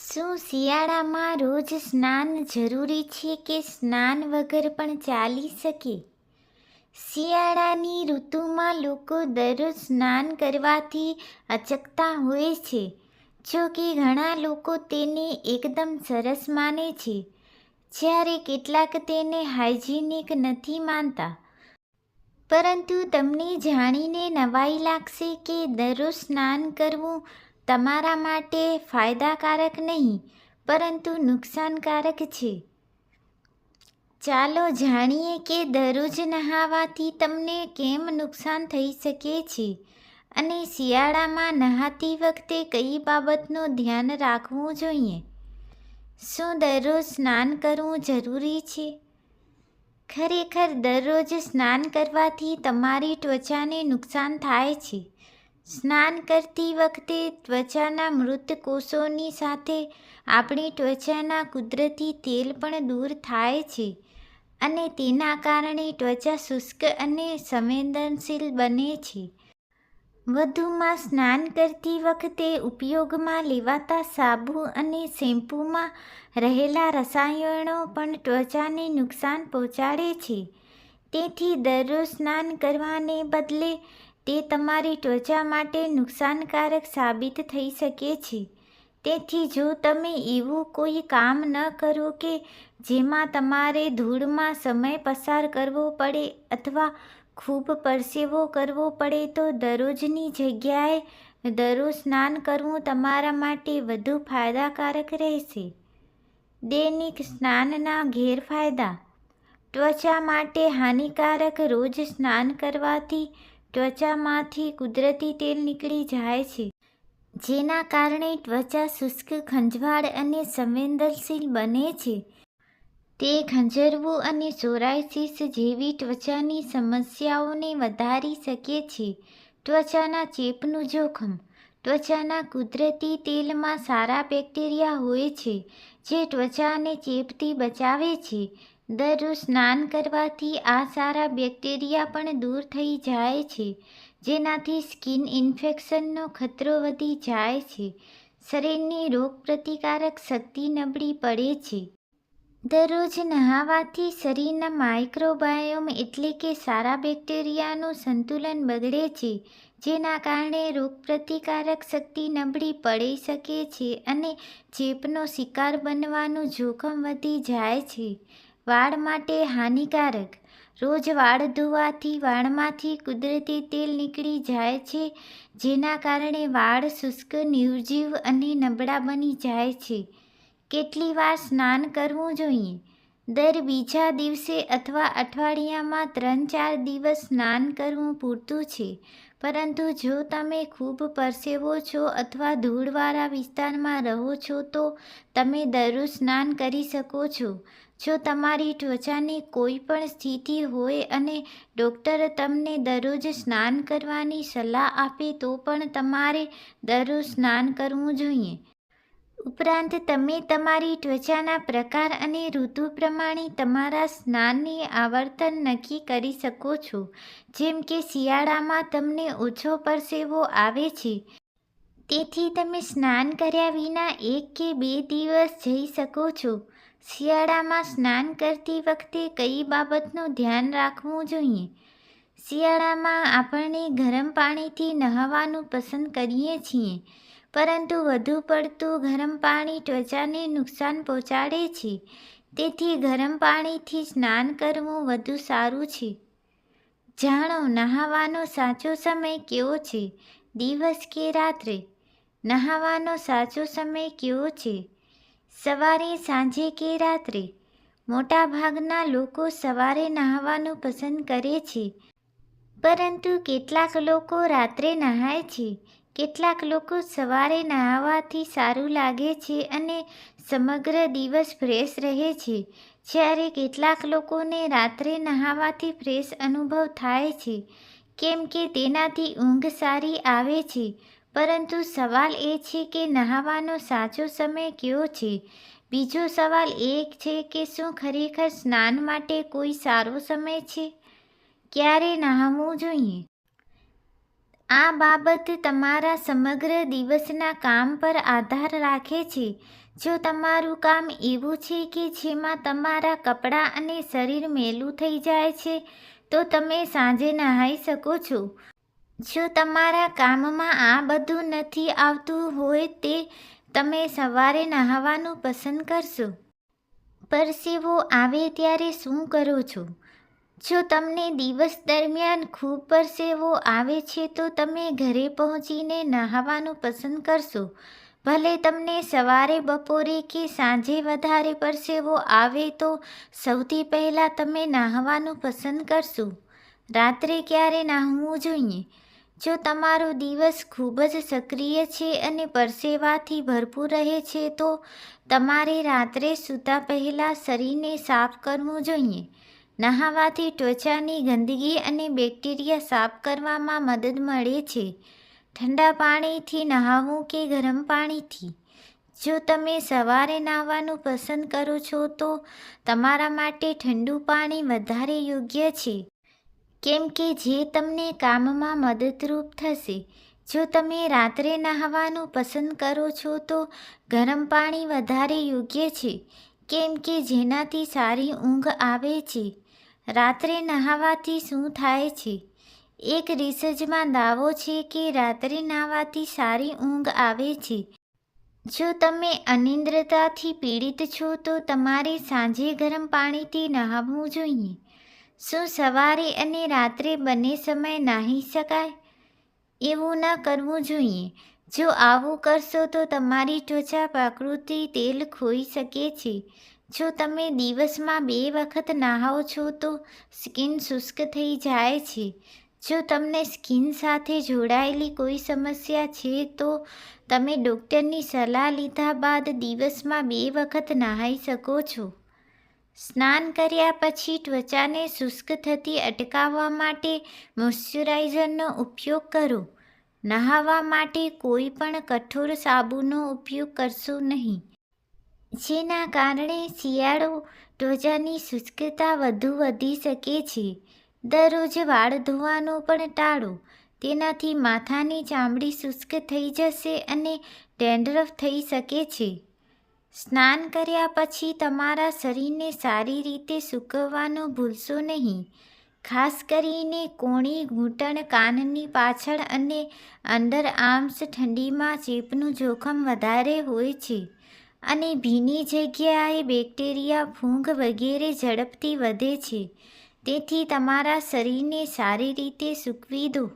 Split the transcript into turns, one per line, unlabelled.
શું શિયાળામાં રોજ સ્નાન જરૂરી છે કે સ્નાન વગર પણ ચાલી શકે? શિયાળાની ઋતુમાં લોકો દરરોજ સ્નાન કરવાથી અચકતા હોય છે, જો કે ઘણા લોકો તેને એકદમ સરસ માને છે, જ્યારે કેટલાક તેને હાઇજેનિક નથી માનતા. પરંતુ તમને જાણીને નવાઈ લાગશે કે દરરોજ સ્નાન કરવું તમારા માટે ફાયદાકારક નહીં, પરંતુ નુકસાનકારક છે. ચાલો જાણીએ કે દરરોજ નહાવાથી તમને કેમ નુકસાન થઈ શકે છે અને શિયાળામાં નહાતી વખતે કઈ બાબતનું ધ્યાન રાખવું જોઈએ? શું દરરોજ સ્નાન કરવું જરૂરી છે? ખરેખર દરરોજ સ્નાન કરવાથી તમારી ત્વચાને નુકસાન થાય છે સ્નાન કરતી વખતે ત્વચાના મૃત કોષોની સાથે આપણી ત્વચાના કુદરતી તેલ પણ દૂર થાય છે અને તેના કારણે ત્વચા શુષ્ક અને સંવેદનશીલ બને છે. વધુમાં સ્નાન કરતી વખતે ઉપયોગમાં લેવાતા સાબુ અને શેમ્પૂમાં રહેલા રસાયણો પણ ત્વચાને નુકસાન પહોંચાડે છે. તેથી દરરોજ સ્નાન કરવાને બદલે તે તમારી ત્વચા માટે નુકસાનકારક સાબિત થઈ શકે છે. તેથી જો તમે એવું કોઈ કામ ન કરો કે જેમાં તમારે ધૂળમાં સમય પસાર કરવો પડે અથવા ખૂબ પરસેવો કરવો પડે, તો દરરોજની જગ્યાએ દરરોજ સ્નાન કરવું તમારા માટે વધુ ફાયદાકારક રહેશે. દૈનિક સ્નાનના ગેરફાયદા. ત્વચા માટે હાનિકારક રોજ સ્નાન કરવાથી ત્વચામાંથી કુદરતી તેલ નીકળી જાય છે, જેના કારણે ત્વચા શુષ્ક, ખંજવાળ અને સંવેદનશીલ બને છે. તે ખંજરવું અને સોરાયસિસ જેવી ત્વચાની સમસ્યાઓને વધારી શકે છે. ત્વચાના ચેપનું જોખમ, ત્વચાના કુદરતી તેલમાં સારા બેક્ટેરિયા હોય છે, જે ત્વચાને ચેપથી બચાવે છે. દરરોજ સ્નાન કરવાથી આ સારા બેક્ટેરિયા પણ દૂર થઈ જાય છે, જેનાથી સ્કિન ઇન્ફેક્શનનો ખતરો વધી જાય છે. શરીરની રોગપ્રતિકારક શક્તિ નબળી પડે છે. દરરોજ નહાવાથી શરીરના માઇક્રોબાયોમ એટલે કે સારા બેક્ટેરિયાનું સંતુલન બગડે છે, જેના કારણે રોગપ્રતિકારક શક્તિ નબળી પડી શકે છે અને ચેપનો શિકાર બનવાનું જોખમ વધી જાય છે. વાળ માટે હાનિકારક. રોજ વાળ ધોવાથી વાળમાંથી કુદરતી તેલ નીકળી જાય છે, જેના કારણે વાળ શુષ્ક, નિર્જીવ અને નબળા બની જાય છે. કેટલી વાર સ્નાન કરવું જોઈએ? દર બીજા દિવસે અથવા અઠવાડિયામાં ત્રણ ચાર દિવસ સ્નાન કરવું પૂરતું છે. પરંતુ જો તમે ખૂબ પરસેવો છો અથવા ધૂળવાળા વિસ્તારમાં રહો છો તો તમે દરરોજ સ્નાન કરી શકો છો. જો તમારી ત્વચાની કોઈ પણ સ્થિતિ હોય અને ડૉક્ટર તમને દરરોજ સ્નાન કરવાની સલાહ આપે, તો પણ તમારે દરરોજ સ્નાન કરવું જોઈએ. ઉપરાંત, તમે તમારી ત્વચાના પ્રકાર અને ઋતુ પ્રમાણે તમારા સ્નાનની આવર્તન નક્કી કરી શકો છો. જેમ કે, શિયાળામાં તમને ઓછો પરસેવો આવે છે. તેથી, તમે સ્નાન કર્યા વિના એક કે બે દિવસ જઈ શકો છો. શિયાળામાં સ્નાન કરતી વખતે કઈ બાબતનું ધ્યાન રાખવું જોઈએ? શિયાળામાં આપણે ગરમ પાણીથી નહાવાનું પસંદ કરીએ છીએ, પરંતુ વધુ પડતું ગરમ પાણી ત્વચાને નુકસાન પહોંચાડે છે. તેથી ગરમ પાણીથી સ્નાન કરવું વધુ સારું છે. જાણો, નહાવાનો સાચો સમય કેવો છે? દિવસ કે રાત્રે? નહાવાનો સાચો સમય કેવો છે? સવારે સાંજે કે રાત્રે. મોટાભાગના લોકો સવારે નહાવાનું પસંદ કરે છે. પરંતુ કેટલાક લોકો રાત્રે નહાય છે. કેટલાક લોકો સવારે નહાવાથી સારું લાગે છે અને સમગ્ર દિવસ ફ્રેશ રહે છે. જ્યારે કેટલાક લોકોને રાત્રે નહાવાથી ફ્રેશ અનુભવ થાય છે. કેમ કે તેનાથી ઊંઘ સારી આવે છે. પરંતુ સવાલ એ છે કે નહાવાનો સાચો સમય કયો છે? બીજો સવાલ એ છે કે શું ખરેખર સ્નાન માટે કોઈ સારો સમય છે? ક્યારે નહાવું જોઈએ? આ બાબત તમારા સમગ્ર દિવસના કામ પર આધાર રાખે છે. જો તમારું કામ એવું છે કે જેમાં તમારા કપડાં અને શરીર મેલું થઈ જાય છે, તો તમે સાંજે નહાઈ શકો છો. જો તમારા કામમાં આ બધું નથી આવતું હોય તે તમે સવારે નહાવાનું પસંદ કરશો. પરસેવો આવે ત્યારે શું કરો છો? જો તમને દિવસ દરમિયાન ખૂબ પરસેવો આવે છે તો તમે ઘરે પહોંચીને નહાવાનું પસંદ કરશો. ભલે તમને સવારે, બપોરે કે સાંજે વધારે પરસેવો આવે તો સૌથી પહેલાં તમે નહાવાનું પસંદ કરશો. રાત્રે ક્યારે નાહવું જોઈએ? જો તમારો દિવસ ખૂબ જ સક્રિય છે અને પરસેવાથી ભરપૂર રહે છે, તો તમારે રાત્રે સૂતા પહેલાં શરીરને સાફ કરવું જોઈએ. નહાવાથી ત્વચાની ગંદકી અને બેક્ટેરિયા સાફ કરવામાં મદદ મળે છે. ઠંડા પાણીથી નહાવું કે ગરમ પાણીથી? જો તમે સવારે નહાવાનું પસંદ કરો છો, તો તમારા માટે ઠંડુ પાણી વધારે યોગ્ય છે. કેમ કે જે તમને કામમાં મદદરૂપ થશે. જો તમે રાત્રે નહાવાનું પસંદ કરો છો તો ગરમ પાણી વધારે યોગ્ય છે. કેમ કે જેનાથી સારી ઊંઘ આવે છે. રાત્રે નહાવાથી શું થાય છે? એક રિસર્ચમાં દાવો છે કે રાત્રે નહાવાથી સારી ઊંઘ આવે છે. જો તમે અનિદ્રતાથી પીડિત છો તો તમારે સાંજે ગરમ પાણીથી નહાવવું જોઈએ. શું સવારે અને રાત્રે બંને સમય નાહી શકાય? એવું ન કરવું જોઈએ. જો આવું કરશો તો તમારી ત્વચા પ્રકૃતિ તેલ ખોઈ શકે છે. જો તમે દિવસમાં બે વખત નહાવો છો તો સ્કિન શુષ્ક થઈ જાય છે. જો તમને સ્કિન સાથે જોડાયેલી કોઈ સમસ્યા છે તો તમે ડૉક્ટરની સલાહ લીધા બાદ દિવસમાં બે વખત નહાઈ શકો છો. સ્નાન કર્યા પછી ત્વચાને શુષ્ક થતી અટકાવવા માટે મોઇશ્ચરાઇઝરનો ઉપયોગ કરો. નહાવા માટે કોઈ પણ કઠોર સાબુનો ઉપયોગ કરશો નહીં. જેના કારણે શિયાળો ત્વચાની શુષ્કતા વધુ વધી શકે છે. દરરોજ વાળ ધોવાનું પણ ટાળો. તેનાથી માથાની ચામડી શુષ્ક થઈ જશે અને ડેન્ડ્રફ થઈ શકે છે. સ્નાન કર્યા પછી તમારા શરીરને સારી રીતે સૂકવવાનું ભૂલશો નહીં. ખાસ કરીને કોણી, ઘૂંટણ, કાનની પાછળ અને અંડર આર્મ્સ ઠંડીમાં ચેપનું જોખમ વધારે હોય છે અને ભીની જગ્યાએ બેક્ટેરિયા, ફૂંગ વગેરે ઝડપથી વધે છે. તેથી તમારા શરીરને સારી રીતે સૂકવી દો.